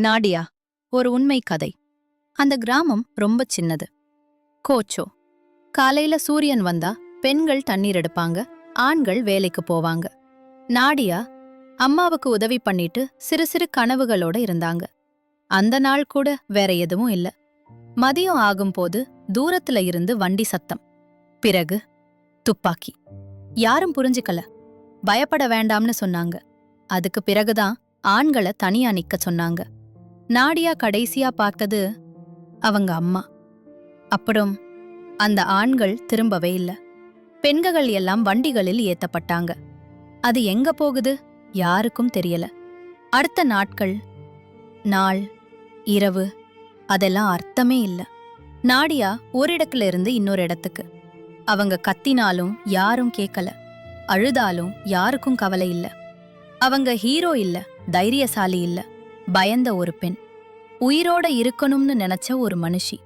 நாடியா ஒரு உண்மை கதை. அந்த கிராமம் ரொம்ப சின்னது. கோச்சோ. காலையில சூரியன் வந்தா பெண்கள் தண்ணீர் எடுப்பாங்க ஆண்கள் வேலைக்கு போவாங்க. நாடியா அம்மாவுக்கு உதவி பண்ணிட்டு சிறு சிறு கனவுகளோட இருந்தாங்க. அந்த நாள் கூட வேற எதுவும் இல்ல. மதியம் ஆகும்போது தூரத்துல இருந்து வண்டி சத்தம். பிறகு துப்பாக்கி. யாரும் புரிஞ்சுக்கல. பயப்பட வேண்டாம்னு சொன்னாங்க. அதுக்கு பிறகுதான் ஆண்களை தனியா நிக்க சொன்னாங்க. நாடியா கடைசியா பார்த்தது அவங்க அம்மா. அப்புறம் அந்த ஆண்கள் திரும்பவே இல்ல. பெண்கள் எல்லாம் வண்டிகளில் ஏத்தப்பட்டாங்க. அது எங்க போகுது? யாருக்கும் தெரியல. அடுத்த நாட்கள் நாள் இரவு அதெல்லாம் அர்த்தமே இல்ல. நாடியா ஒரு இடத்துல இருந்து இன்னொரு இடத்துக்கு. அவங்க கத்தினாலும் யாரும் கேட்கல அழுதாலும் யாருக்கும் கவலை இல்ல. அவங்க ஹீரோ இல்ல தைரியசாலி இல்ல. பயந்த ஒரு பெண். உயிரோட இருக்கணும்னு நினைச்ச ஒரு மனுஷி.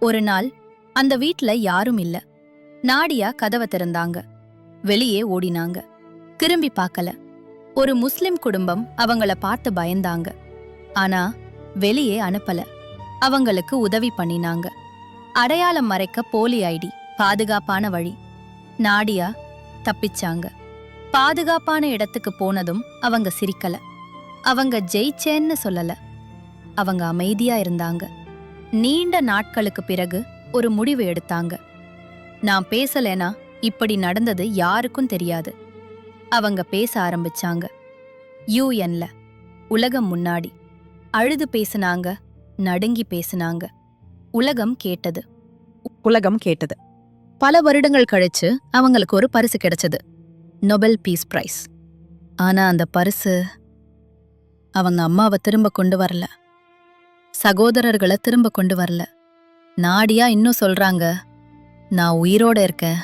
ஒரு நாள் அந்த வீட்ல யாரும் இல்ல. நாடியா கதவை திறந்தாங்க. வெளியே ஓடினாங்க. திரும்பி பார்க்கல. ஒரு முஸ்லிம் குடும்பம் அவங்கள பார்த்து பயந்தாங்க. ஆனா வெளியே அனுப்பல. அவங்களுக்கு உதவி பண்ணினாங்க. அடையாளம் மறைக்க போலி ஐடி பாதுகாப்பான வழி. நாடியா தப்பிச்சாங்க. பாதுகாப்பான இடத்துக்கு போனதும் அவங்க சிரிக்கல. அவங்க ஜெயிச்சேன்னு சொல்லல. அவங்க அமைதியா இருந்தாங்க. நீண்ட நாட்களுக்கு பிறகு ஒரு முடிவு எடுத்தாங்க. நான் பேசலேனா இப்படி நடந்தது யாருக்கும் தெரியாது. அவங்க பேச ஆரம்பிச்சாங்க. யூஎன்ல உலகம் முன்னாடி. அழுது பேசுனாங்க நடுங்கி பேசுனாங்க. உலகம் கேட்டது. உலகம் கேட்டது. பல வருடங்கள் கழிச்சு அவங்களுக்கு ஒரு பரிசு கிடைச்சது. Nobel peace prize. ஆனா அந்த பரிசு அவங்க அம்மாவை திரும்ப கொண்டு வரல. சகோதரர்களை திரும்ப கொண்டு வரல. நாடியா இன்னும் சொல்றாங்க நான் உயிரோட இருக்கேன்.